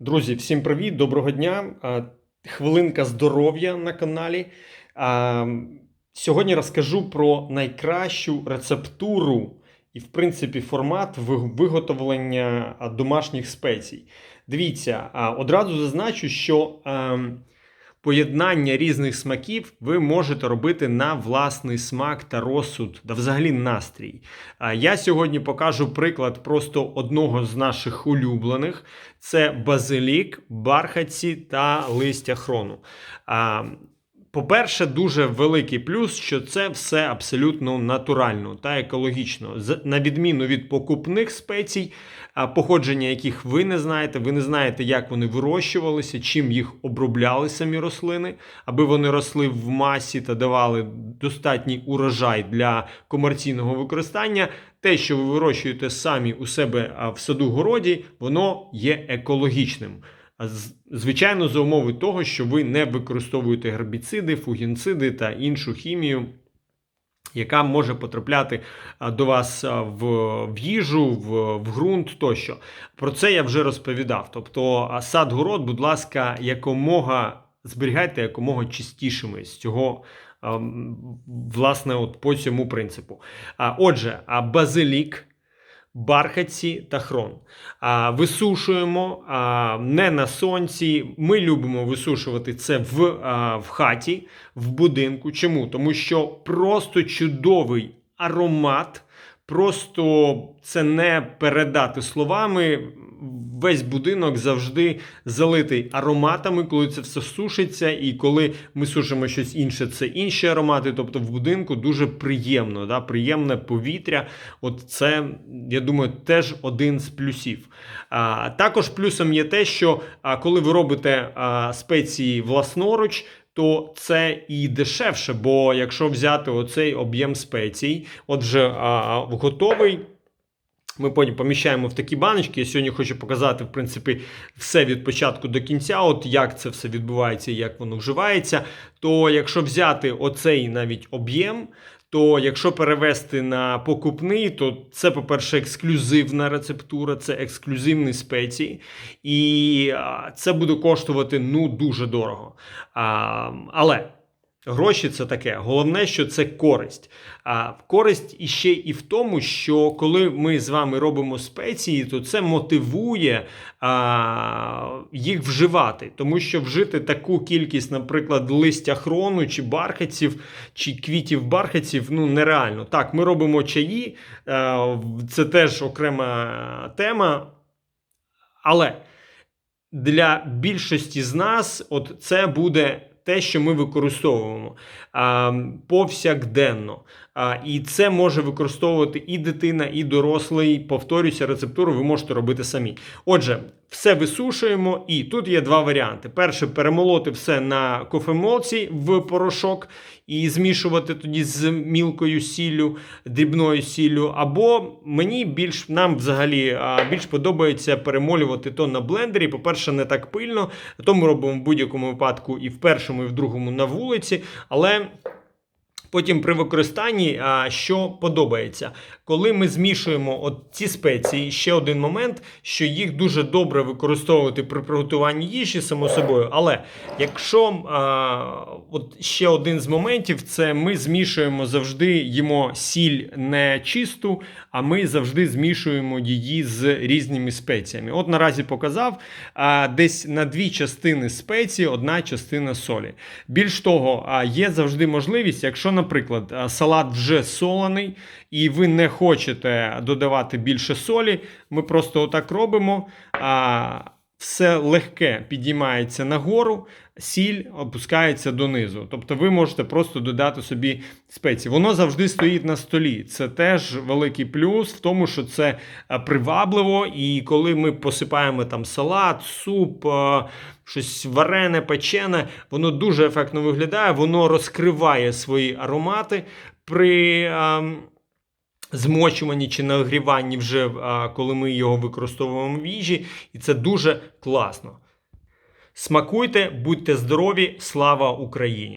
Друзі, всім привіт, доброго дня. Хвилинка здоров'я на каналі. Сьогодні розкажу про найкращу рецептуру і, в принципі, формат виготовлення домашніх спецій. Дивіться, одразу зазначу, що ем, поєднання різних смаків ви можете робити на власний смак та розсуд, та взагалі настрій. Я сьогодні покажу приклад просто одного з наших улюблених: це базилік, бархатці та листя хрону. По-перше, дуже великий плюс, що це все абсолютно натурально та екологічно. На відміну від покупних спецій, походження яких ви не знаєте, ви не знаєте, як вони вирощувалися, чим їх обробляли самі рослини, аби вони росли в масі та давали достатній урожай для комерційного використання. Те, що ви вирощуєте самі у себе в саду городі, воно є екологічним. Звичайно, за умови того, що ви не використовуєте гербіциди, фугінциди та іншу хімію, яка може потрапляти до вас в, в їжу, в, в ґрунт тощо. Про це я вже розповідав. Тобто, сад-город, будь ласка, якомога зберігайте якомога чистішими з цього. Власне, от по цьому принципу. Отже, базилік, бархатці та хрон. А, Висушуємо а, не на сонці. Ми любимо висушувати це в, а, в хаті, в будинку. Чому? Тому що просто чудовий аромат. Просто це не передати словами. Весь будинок завжди залитий ароматами, коли це все сушиться, і коли ми сушимо щось інше, це інші аромати. Тобто в будинку дуже приємно, да? приємне повітря. От це, я думаю, теж один з плюсів. А, також плюсом є те, що а, коли ви робите а, спеції власноруч, то це і дешевше, бо якщо взяти оцей об'єм спецій, отже, готовий. Ми потім поміщаємо в такі баночки. Я сьогодні хочу показати, в принципі, все від початку до кінця, от як це все відбувається і як воно вживається. То якщо взяти оцей навіть об'єм, то якщо перевести на покупний, то це, по-перше, ексклюзивна рецептура, це ексклюзивні спеції, і це буде коштувати ну дуже дорого. А, але. Гроші це таке. Головне, що це користь. А користь іще і в тому, що коли ми з вами робимо спеції, то це мотивує а, їх вживати. Тому що вжити таку кількість, наприклад, листя хрону чи бархатців, чи квітів бархатців, ну нереально. Так, ми робимо чаї, е, це теж окрема тема. Але для більшості з нас, от це буде те, що ми використовуємо а, повсякденно. А, і це може використовувати і дитина, і дорослий. Повторюся, рецептуру ви можете робити самі. Отже, все висушуємо, і тут є два варіанти: перше перемолоти все на кофемолці в порошок і змішувати тоді з мілкою сіллю, дрібною сіллю. Або мені більш нам взагалі більш подобається перемолювати то на блендері. По-перше, не так пильно, то ми робимо в будь-якому випадку і в першому, і в другому на вулиці. Але Потім при використанні, що подобається, коли ми змішуємо от ці спеції, ще один момент, що їх дуже добре використовувати при приготуванні їжі, само собою. Але якщо а, от ще один з моментів, це ми змішуємо завжди їмо сіль не чисту, а ми завжди змішуємо її з різними спеціями. От наразі показав а, десь на дві частини спеції, одна частина солі. Більш того, а, є завжди можливість, якщо, наприклад, салат вже солений, і ви не хочете додавати більше солі, ми просто отак робимо. А, все легке підіймається нагору, сіль опускається донизу. Тобто ви можете просто додати собі спеції. Воно завжди стоїть на столі. Це теж великий плюс в тому, що це е, привабливо. І коли ми посипаємо там салат, суп, е, щось варене, печене, воно дуже ефектно виглядає, воно розкриває свої аромати при. Змочуванні чи нагріванні вже коли ми його використовуємо в їжі, і це дуже класно. Смакуйте, будьте здорові, слава Україні!